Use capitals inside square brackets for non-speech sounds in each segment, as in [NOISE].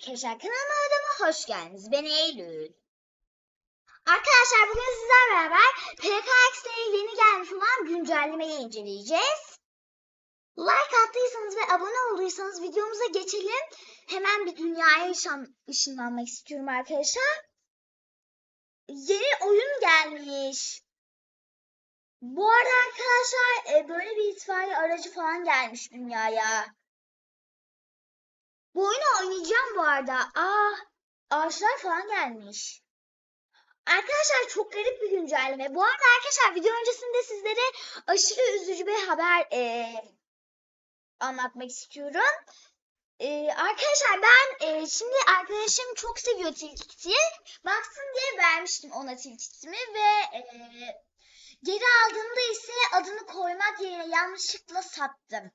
arkadaşlar kanalıma adama hoş geldiniz. Ben Eylül. Arkadaşlar bugün sizlerle beraber PKX'de yeni gelmiş olan güncellemeyi inceleyeceğiz. Like attıysanız ve abone olduysanız videomuza geçelim. Hemen bir dünyaya ışın, ışınlanmak istiyorum arkadaşlar. Yeni oyun gelmiş. Bu arada arkadaşlar e, böyle bir itfaiye aracı falan gelmiş dünyaya. Bu oyunu oynayacağım bu arada. Aa, ağaçlar falan gelmiş. Arkadaşlar çok garip bir güncelleme. Bu arada arkadaşlar video öncesinde sizlere aşırı üzücü bir haber eee, anlatmak istiyorum. Eee, arkadaşlar ben eee, şimdi arkadaşım çok seviyor tilkitiyi. Baksın diye vermiştim ona tilkitimi ve eee, geri aldığımda ise adını koymak yerine yanlışlıkla sattım.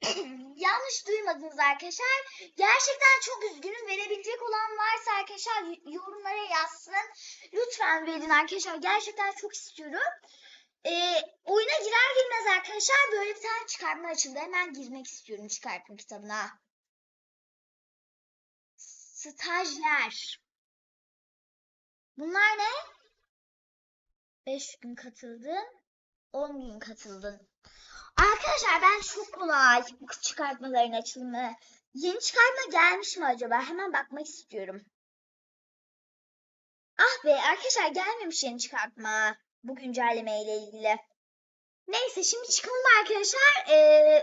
[CLEARS THROAT] Yanlış duymadınız arkadaşlar. Gerçekten çok üzgünüm. Verebilecek olan varsa arkadaşlar yorumlara yazsın. Lütfen verin arkadaşlar. Gerçekten çok istiyorum. Ee, oyuna girer girmez arkadaşlar böyle bir tane çıkartma açıldı. Hemen girmek istiyorum çıkartma kitabına. Stajyer. Bunlar ne? 5 gün katıldın. 10 gün katıldın. Arkadaşlar ben çok kolay bu çıkartmaların açılımı. Yeni çıkartma gelmiş mi acaba? Hemen bakmak istiyorum. Ah be arkadaşlar gelmemiş yeni çıkartma. Bu güncelleme ile ilgili. Neyse şimdi çıkalım arkadaşlar. Ee,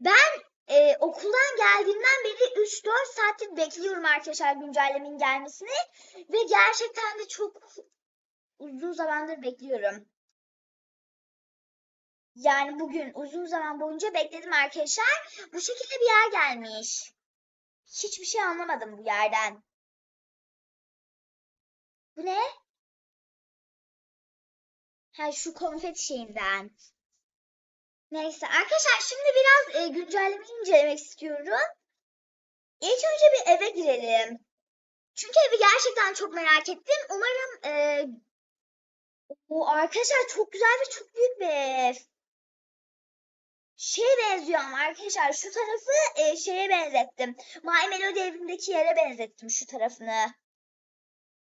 ben e, okuldan geldiğimden beri 3-4 saattir bekliyorum arkadaşlar güncellemenin gelmesini. Ve gerçekten de çok uzun zamandır bekliyorum. Yani bugün uzun zaman boyunca bekledim arkadaşlar. Bu şekilde bir yer gelmiş. Hiçbir şey anlamadım bu yerden. Bu ne? Ha şu konfeti şeyinden. Neyse arkadaşlar şimdi biraz e, güncellemeyi incelemek istiyorum. İlk önce bir eve girelim. Çünkü evi gerçekten çok merak ettim. Umarım e, o arkadaşlar çok güzel ve çok büyük bir ev şeye benziyor ama arkadaşlar şu tarafı e, şeye benzettim. My Melody evindeki yere benzettim şu tarafını.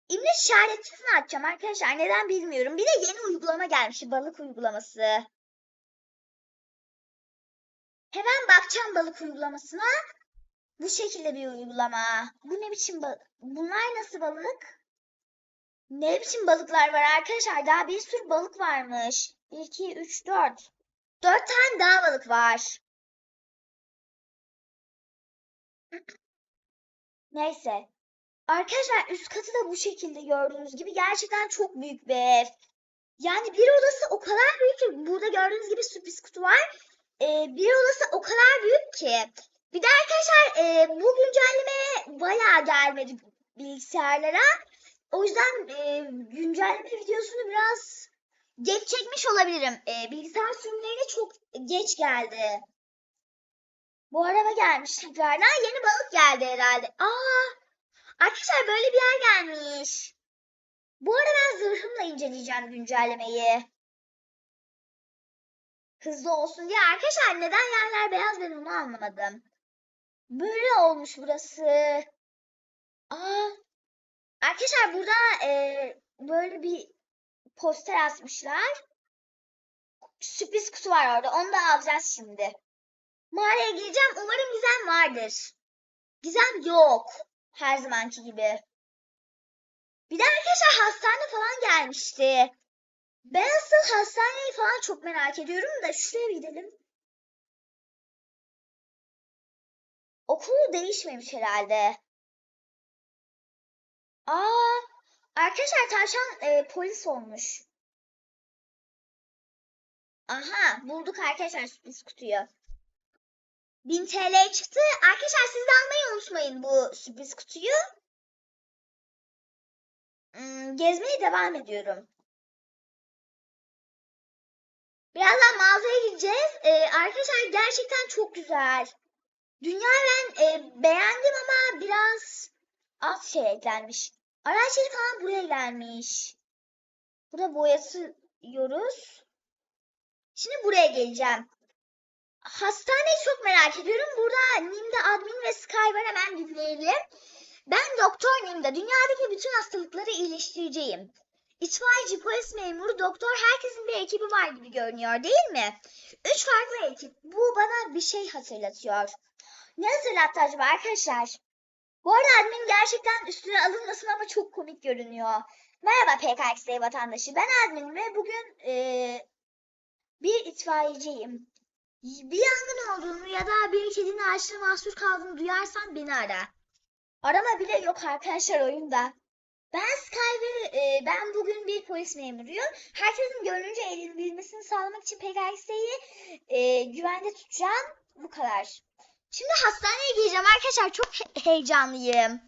İmleç işaretçisini açacağım arkadaşlar. Neden bilmiyorum. Bir de yeni uygulama gelmiş. Balık uygulaması. Hemen bakacağım balık uygulamasına. Bu şekilde bir uygulama. Bu ne biçim balık? Bunlar nasıl balık? Ne biçim balıklar var arkadaşlar? Daha bir sürü balık varmış. 1, 2, 3, 4. Dört tane daha balık var. Neyse. Arkadaşlar üst katı da bu şekilde gördüğünüz gibi gerçekten çok büyük bir ev. Yani bir odası o kadar büyük ki burada gördüğünüz gibi sürpriz kutu var. Ee, bir odası o kadar büyük ki. Bir de arkadaşlar e, bu güncelleme bayağı gelmedi bilgisayarlara. O yüzden e, güncelleme videosunu biraz geç çekmiş olabilirim. Ee, bilgisayar sürümlerine çok geç geldi. Bu araba gelmiş tekrardan. Yeni balık geldi herhalde. Aa, arkadaşlar böyle bir yer gelmiş. Bu arada ben zırhımla inceleyeceğim güncellemeyi. Hızlı olsun diye. Arkadaşlar neden yerler beyaz ben onu anlamadım. Böyle olmuş burası. Aa, arkadaşlar burada e, böyle bir poster asmışlar. Sürpriz kutu var orada. Onu da alacağız şimdi. Mağaraya gireceğim. Umarım gizem vardır. Gizem yok. Her zamanki gibi. Bir de arkadaşlar hastane falan gelmişti. Ben asıl hastaneyi falan çok merak ediyorum da şuraya gidelim. Okulu değişmemiş herhalde. Aa, Arkadaşlar tavşan e, polis olmuş. Aha bulduk arkadaşlar sürpriz kutuyu. 1000 TL çıktı. Arkadaşlar siz de almayı unutmayın bu sürpriz kutuyu. Hmm, gezmeye devam ediyorum. Birazdan mağazaya gideceğiz. Ee, arkadaşlar gerçekten çok güzel. Dünya ben e, beğendim ama biraz az şey eklenmiş. Araçları falan buraya gelmiş. Burada boyatıyoruz. Şimdi buraya geleceğim. hastaneyi çok merak ediyorum. Burada Nim'de admin ve Sky hemen dinleyelim. Ben Doktor Nim'de dünyadaki bütün hastalıkları iyileştireceğim. İtfaiyeci, polis memuru, doktor herkesin bir ekibi var gibi görünüyor değil mi? Üç farklı ekip. Bu bana bir şey hatırlatıyor. Ne hatırlattı acaba arkadaşlar? Bu arada admin gerçekten üstüne alınmasın ama çok komik görünüyor. Merhaba PKXD vatandaşı. Ben admin ve bugün eee, bir itfaiyeciyim. Bir yangın olduğunu ya da bir kedinin ağaçta mahsur kaldığını duyarsan beni ara. Arama bile yok arkadaşlar oyunda. Ben Sky ve e, ben bugün bir polis memuruyum. Herkesin gönlünce eğlenebilmesini sağlamak için PKX'yi e, güvende tutacağım. Bu kadar. Şimdi hastaneye gireceğim arkadaşlar. Çok he- heyecanlıyım.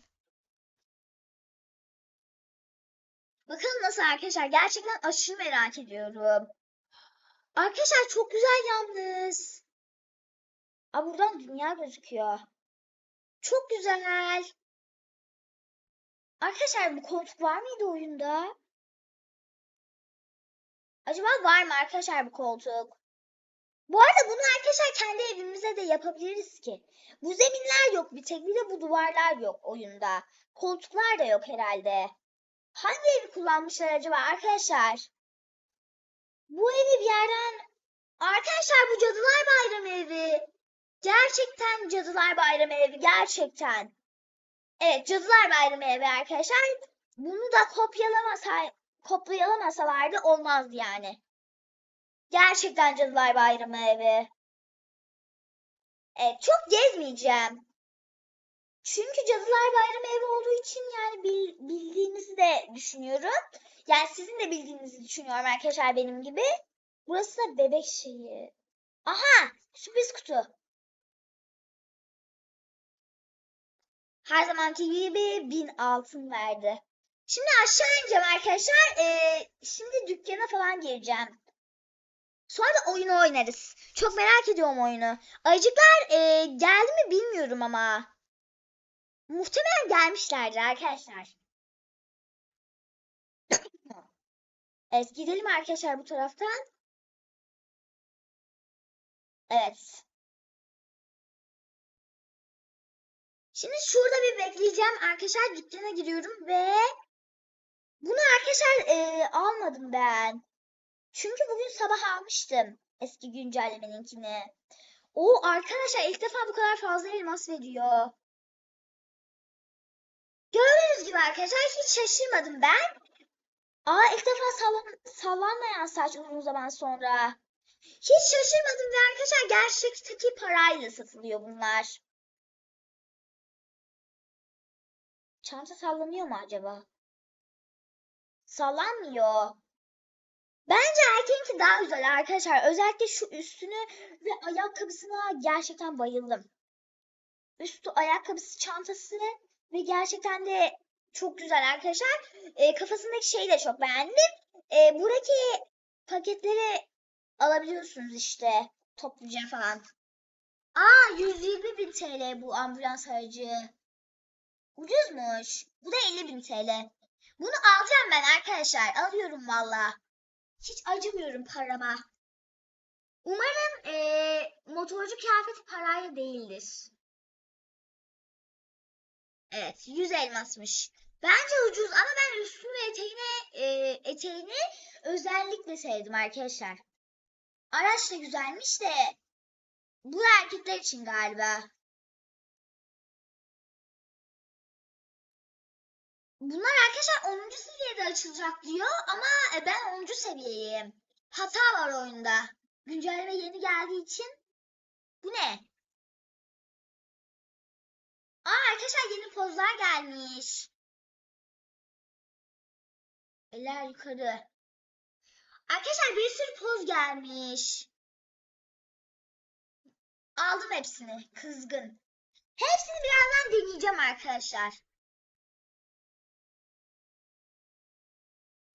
Bakalım nasıl arkadaşlar. Gerçekten aşırı merak ediyorum. Arkadaşlar çok güzel yalnız. Aa, buradan dünya gözüküyor. Çok güzel. Arkadaşlar bu koltuk var mıydı oyunda? Acaba var mı arkadaşlar bu koltuk? Bu arada bunu arkadaşlar kendi evimize de yapabiliriz ki. Bu zeminler yok bir tek bir de bu duvarlar yok oyunda. Koltuklar da yok herhalde. Hangi evi kullanmışlar acaba arkadaşlar? Bu evi bir yerden... Arkadaşlar bu Cadılar Bayramı evi. Gerçekten Cadılar Bayramı evi gerçekten. Evet Cadılar Bayramı evi arkadaşlar. Bunu da kopyalamasa, kopyalamasa olmazdı yani. Gerçekten Cadılar Bayramı evi. Evet çok gezmeyeceğim. Çünkü Cadılar Bayramı evi olduğu için yani bil- bildiğinizi de düşünüyorum. Yani sizin de bildiğinizi düşünüyorum arkadaşlar benim gibi. Burası da bebek şeyi. Aha sürpriz kutu. Her zamanki gibi bin altın verdi. Şimdi aşağı ineceğim arkadaşlar. Ee, şimdi dükkana falan gireceğim. Sonra da oyunu oynarız. Çok merak ediyorum oyunu. Ayıcıklar e, geldi mi bilmiyorum ama. Muhtemelen gelmişlerdir arkadaşlar. [COUGHS] Evet gidelim arkadaşlar bu taraftan. Evet. Şimdi şurada bir bekleyeceğim arkadaşlar. Dükkana giriyorum ve bunu arkadaşlar e, almadım ben. Çünkü bugün sabah almıştım eski güncellemeninkini. O arkadaşlar ilk defa bu kadar fazla elmas veriyor. Gördüğünüz gibi arkadaşlar hiç şaşırmadım ben. Aa ilk defa sallan sallanmayan saç uzun zaman sonra. Hiç şaşırmadım ve arkadaşlar gerçekteki parayla satılıyor bunlar. Çanta sallanıyor mu acaba? Sallanmıyor. Bence erkeğinki daha güzel arkadaşlar. Özellikle şu üstünü ve ayakkabısına gerçekten bayıldım. Üstü ayakkabısı, çantası ve gerçekten de çok güzel arkadaşlar. E, kafasındaki şeyi de çok beğendim. E, buradaki paketleri alabiliyorsunuz işte topluca falan. Aa 120 bin TL bu ambulans aracı. Ucuzmuş. Bu da 50 bin TL. Bunu alacağım ben arkadaşlar. Alıyorum valla. Hiç acımıyorum parama. Umarım eee, motorcu kıyafeti parayla değildir. Evet, 100 elmasmış. Bence ucuz ama ben üstünü ve eteğini, eee, eteğini özellikle sevdim arkadaşlar. Araç da güzelmiş de bu erkekler için galiba. Bunlar arkadaşlar 10. seviyede açılacak diyor ama e, ben 10. seviyeyim. Hata var oyunda. Güncelleme yeni geldiği için. Bu ne? Aa arkadaşlar yeni pozlar gelmiş. Eller yukarı. Arkadaşlar bir sürü poz gelmiş. Aldım hepsini. Kızgın. Hepsini birazdan deneyeceğim arkadaşlar.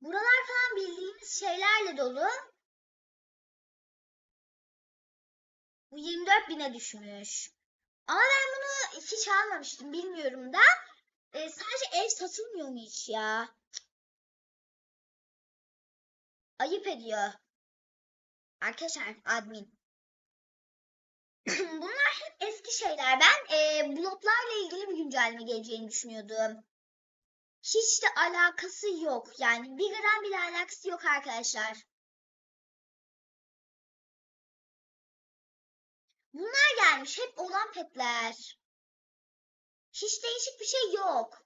Buralar falan bildiğimiz şeylerle dolu. Bu 24 bine düşmüş. Ama ben bunu hiç almamıştım bilmiyorum da. E, sadece ev satılmıyor mu hiç ya? Ayıp ediyor. Arkadaşlar admin. [CLEARS THROAT] Bunlar hep eski şeyler. Ben e, bloklarla ilgili bir güncelleme geleceğini düşünüyordum. Hiç de alakası yok. Yani bir gram bile alakası yok arkadaşlar. Bunlar gelmiş. Hep olan petler. Hiç değişik bir şey yok.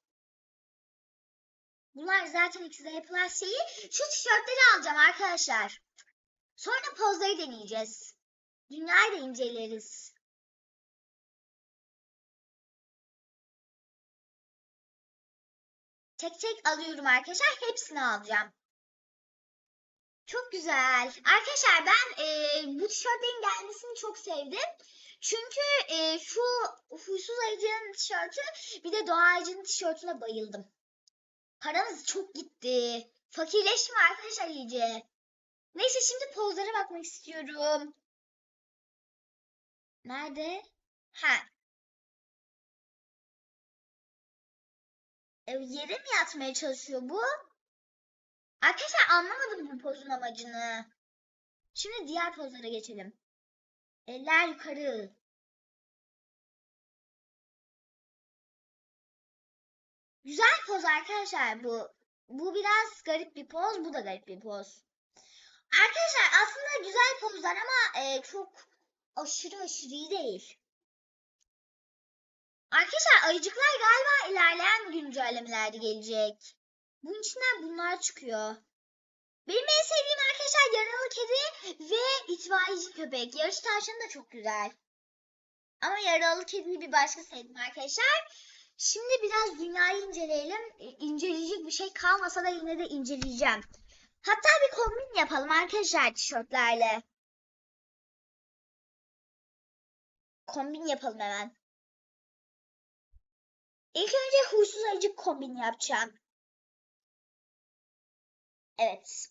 Bunlar zaten ikisi de yapılan şeyi. Şu tişörtleri alacağım arkadaşlar. Sonra pozları deneyeceğiz. Dünyayı da inceleriz. Tek tek alıyorum arkadaşlar. Hepsini alacağım. Çok güzel. Arkadaşlar ben e, bu tişörtlerin gelmesini çok sevdim. Çünkü e, şu huysuz ayıcının tişörtü bir de doğa ayıcının tişörtüne bayıldım. Paramız çok gitti. Fakirleşme arkadaşlar iyice. Neyse şimdi pozlara bakmak istiyorum. Nerede? Ha. Yere mi yatmaya çalışıyor bu? Arkadaşlar anlamadım bu pozun amacını. Şimdi diğer pozlara geçelim. Eller yukarı. Güzel poz arkadaşlar bu. Bu biraz garip bir poz, bu da garip bir poz. Arkadaşlar aslında güzel pozlar ama e, çok aşırı aşırı değil. Arkadaşlar ayıcıklar galiba ilerleyen güncellemelerde gelecek. Bunun içinden bunlar çıkıyor. Benim en sevdiğim arkadaşlar yaralı kedi ve itfaiyeci köpek. Yarış tavşanı da çok güzel. Ama yaralı kediyi bir başka sevdim arkadaşlar. Şimdi biraz dünyayı inceleyelim. E, İnceleyecek bir şey kalmasa da yine de inceleyeceğim. Hatta bir kombin yapalım arkadaşlar tişörtlerle. Kombin yapalım hemen. İlk önce huysuz ayıcık kombini yapacağım. Evet.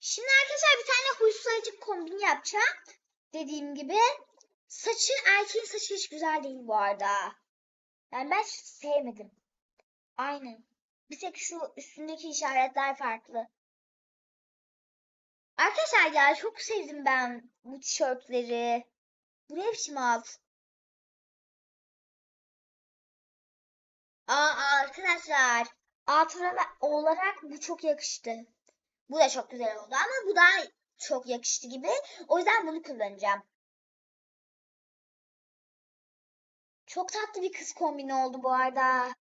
Şimdi arkadaşlar bir tane huysuz ayıcık kombini yapacağım. Dediğim gibi. Saçı erkeğin saçı hiç güzel değil bu arada. Yani ben hiç sevmedim. Aynen. Bir tek şu üstündeki işaretler farklı. Arkadaşlar ya çok sevdim ben bu tişörtleri. Bu ne biçim alt? Aa arkadaşlar alt olarak bu çok yakıştı. Bu da çok güzel oldu ama bu daha çok yakıştı gibi. O yüzden bunu kullanacağım. Çok tatlı bir kız kombini oldu bu arada.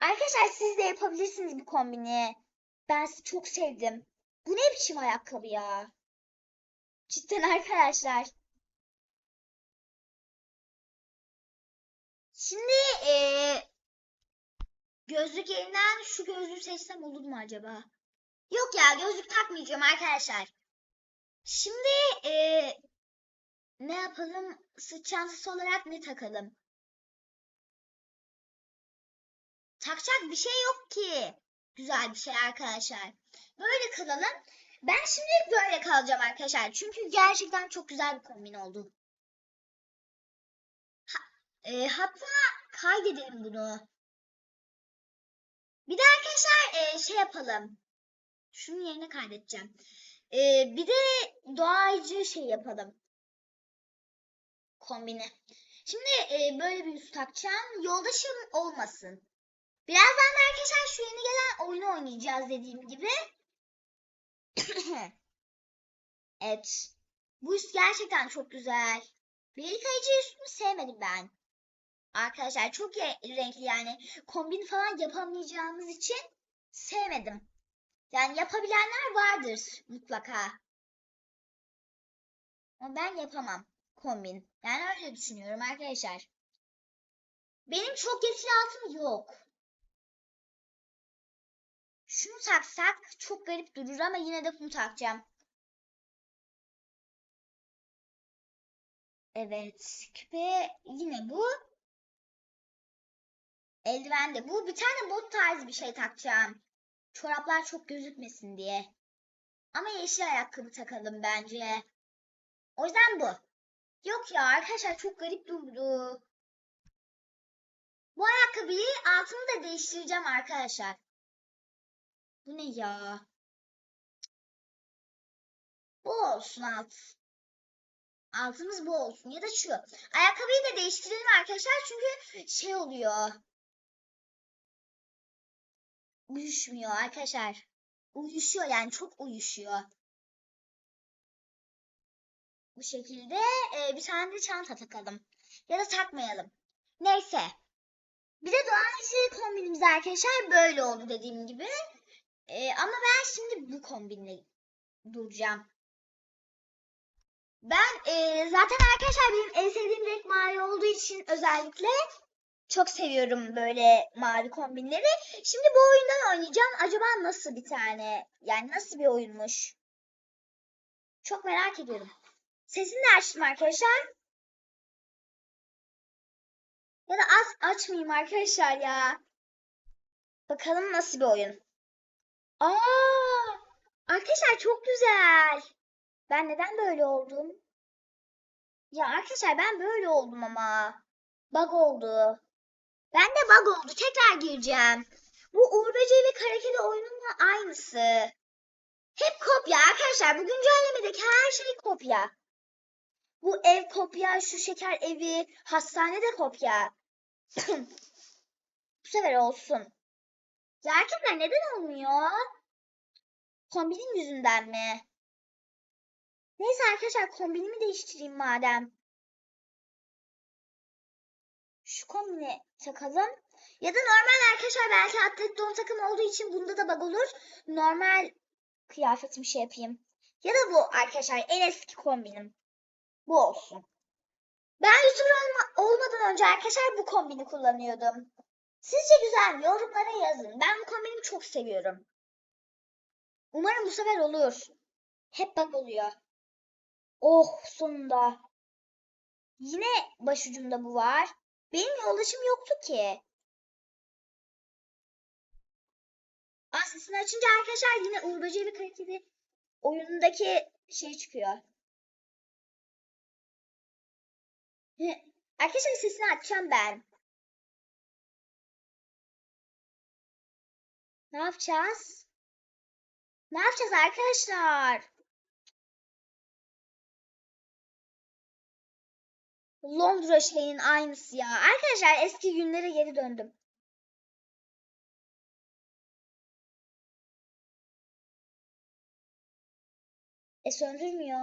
Arkadaşlar siz de yapabilirsiniz bu kombini. Ben sizi çok sevdim. Bu ne biçim ayakkabı ya? Cidden arkadaşlar. Şimdi eee gözlük yerinden şu gözlüğü seçsem olur mu acaba? Yok ya gözlük takmayacağım arkadaşlar. Şimdi eee ne yapalım? Sırt olarak ne takalım? Takacak bir şey yok ki. Güzel bir şey arkadaşlar. Böyle kalalım. Ben şimdi böyle kalacağım arkadaşlar. Çünkü gerçekten çok güzel bir kombin oldu. E, hatta kaydedelim bunu. Bir de arkadaşlar e, şey yapalım. Şunun yerine kaydedeceğim. E, bir de doğayıcı şey yapalım. Kombini. Şimdi e, böyle bir yüz takacağım. Yoldaşım olmasın. Birazdan da arkadaşlar şu yeni gelen oyunu oynayacağız dediğim gibi. [COUGHS] evet. Bu üst gerçekten çok güzel. Bir kayıcı üstünü sevmedim ben. Arkadaşlar çok renkli yani kombin falan yapamayacağımız için sevmedim. Yani yapabilenler vardır mutlaka. Ama ben yapamam kombin. Yani öyle düşünüyorum arkadaşlar. Benim çok yeşil altım yok. Şunu taksak çok garip durur ama yine de bunu takacağım. Evet. Küpe yine bu. Eldiven de bu. Bir tane bot tarzı bir şey takacağım. Çoraplar çok gözükmesin diye. Ama yeşil ayakkabı takalım bence. O yüzden bu. Yok ya arkadaşlar çok garip durdu. Bu ayakkabıyı altımı da değiştireceğim arkadaşlar. Bu ne ya? Bu olsun alt. Altımız bu olsun ya da şu. Ayakkabıyı da değiştirelim arkadaşlar çünkü şey oluyor. Uyuşmuyor arkadaşlar. Uyuşuyor yani çok uyuşuyor. Bu şekilde e, bir tane de çanta takalım. Ya da takmayalım. Neyse. Bir de doğal dışı kombinimiz arkadaşlar böyle oldu dediğim gibi. E, ama ben şimdi bu kombinle duracağım. Ben e, zaten arkadaşlar benim en sevdiğim renk mavi olduğu için özellikle çok seviyorum böyle mavi kombinleri. Şimdi bu oyundan oynayacağım. Acaba nasıl bir tane yani nasıl bir oyunmuş? Çok merak ediyorum. Sesini de açtım arkadaşlar. Ya da az açmayayım arkadaşlar ya. Bakalım nasıl bir oyun. Aa! Arkadaşlar çok güzel. Ben neden böyle oldum? Ya arkadaşlar ben böyle oldum ama. Bug oldu. Ben de bug oldu. Tekrar gireceğim. Bu Uğur Böceği ve Karakeli oyununla aynısı. Hep kopya arkadaşlar. Bu güncellemedeki her şey kopya. Bu ev kopya, şu şeker evi, hastane de kopya. [CLEARS THROAT] Bu sefer olsun. Ya neden olmuyor? Kombinin yüzünden mi? Neyse arkadaşlar kombinimi değiştireyim madem. Şu kombini takalım. Ya da normal arkadaşlar belki atlet don takım olduğu için bunda da bug olur. Normal kıyafetimi şey yapayım. Ya da bu arkadaşlar en eski kombinim. Bu olsun. Ben YouTuber olma, olmadan önce arkadaşlar bu kombini kullanıyordum. Sizce güzel? Yorumlara yazın. Ben bu kombinimi çok seviyorum. Umarım bu sefer olur. Hep bug oluyor. Oh sonunda. Yine başucumda bu var. Benim yoldaşım yoktu ki. Aa, sesini açınca arkadaşlar yine Uğur Böceği bir karakteri oyunundaki şey çıkıyor. Arkadaşlar sesini açacağım ben. Ne yapacağız? Ne yapacağız arkadaşlar? Londra şeyin aynısı ya. Arkadaşlar eski günlere geri döndüm. E söndürmüyor.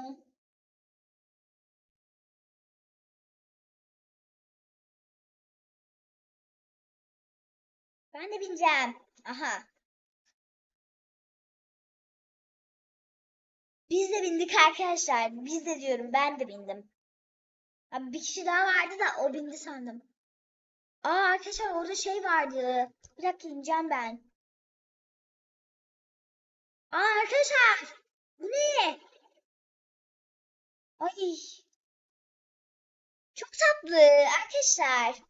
Ben de bineceğim. Aha. Biz de bindik arkadaşlar. Biz de diyorum ben de bindim. Abi bir kişi daha vardı da o bindi sandım. Aa arkadaşlar orada şey vardı. Bir dakika ineceğim ben. Aa arkadaşlar. Bu ne? Ay. Çok tatlı arkadaşlar.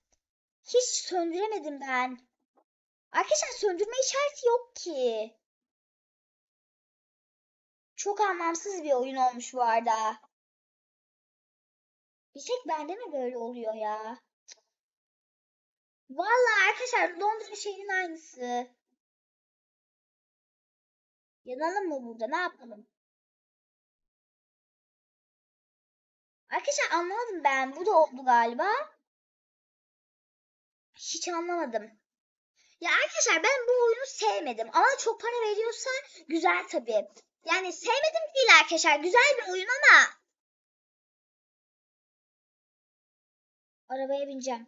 Hiç söndüremedim ben. Arkadaşlar söndürme işareti yok ki. Çok anlamsız bir oyun olmuş bu arada. Bir tek bende mi böyle oluyor ya? Vallahi arkadaşlar Londra şehrin aynısı. Yanalım mı burada? Ne yapalım? Arkadaşlar anlamadım ben. Bu da oldu galiba. Hiç anlamadım. Ya arkadaşlar ben bu oyunu sevmedim. Ama çok para veriyorsa güzel tabii. Yani sevmedim değil arkadaşlar. Güzel bir oyun ama arabaya bineceğim.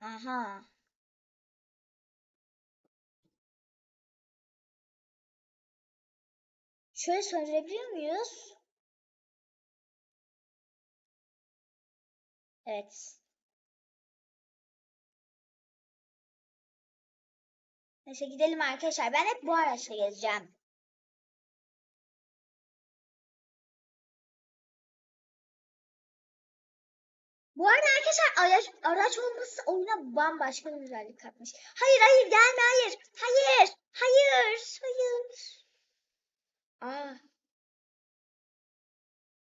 Aha. Şöyle söndürebiliyor muyuz? Evet. Neyse gidelim arkadaşlar. Ben hep bu araçla gezeceğim. Bu arada arkadaşlar araç, araç olması oyuna bambaşka bir güzellik katmış. Hayır hayır gelme hayır. Hayır. Hayır. Hayır. Aa.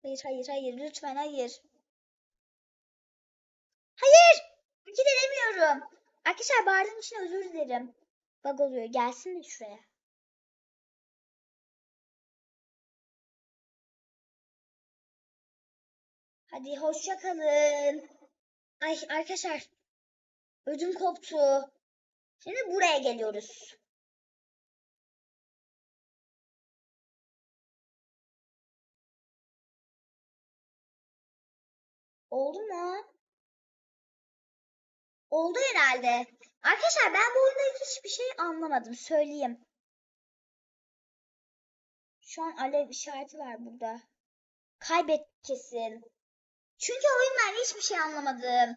Hayır hayır hayır lütfen hayır. Hayır. Hareket edemiyorum. Arkadaşlar bağırdığım için özür dilerim. Bug oluyor. Gelsin de şuraya. Hadi hoşça kalın. Ay arkadaşlar ödüm koptu. Şimdi buraya geliyoruz. Oldu mu? Oldu herhalde. Arkadaşlar ben bu oyunda hiçbir şey anlamadım. Söyleyeyim. Şu an alev işareti var burada. Kaybet kesin. Çünkü oyundan hiçbir şey anlamadım.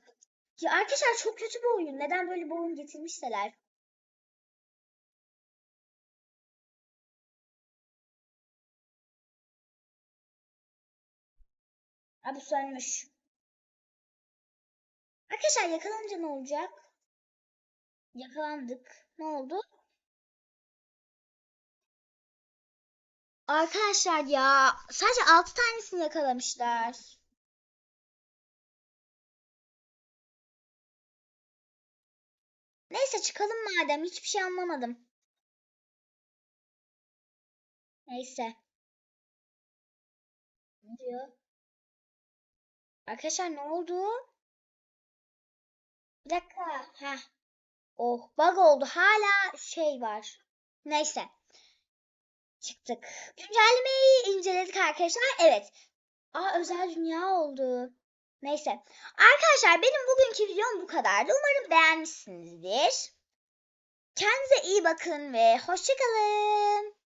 Ya arkadaşlar çok kötü bir oyun. Neden böyle bir oyun getirmişseler? Ha bu sönmüş. Arkadaşlar yakalanınca ne olacak? Yakalandık. Ne oldu? Arkadaşlar ya sadece 6 tanesini yakalamışlar. Neyse çıkalım madem hiçbir şey anlamadım. Neyse. Ne diyor? Arkadaşlar ne oldu? Bir dakika. Heh. Oh bug oldu. Hala şey var. Neyse. Çıktık. Güncellemeyi inceledik arkadaşlar. Evet. Aa özel dünya oldu. Neyse. Arkadaşlar benim bugünkü videom bu kadardı. Umarım beğenmişsinizdir. Kendinize iyi bakın ve hoşçakalın.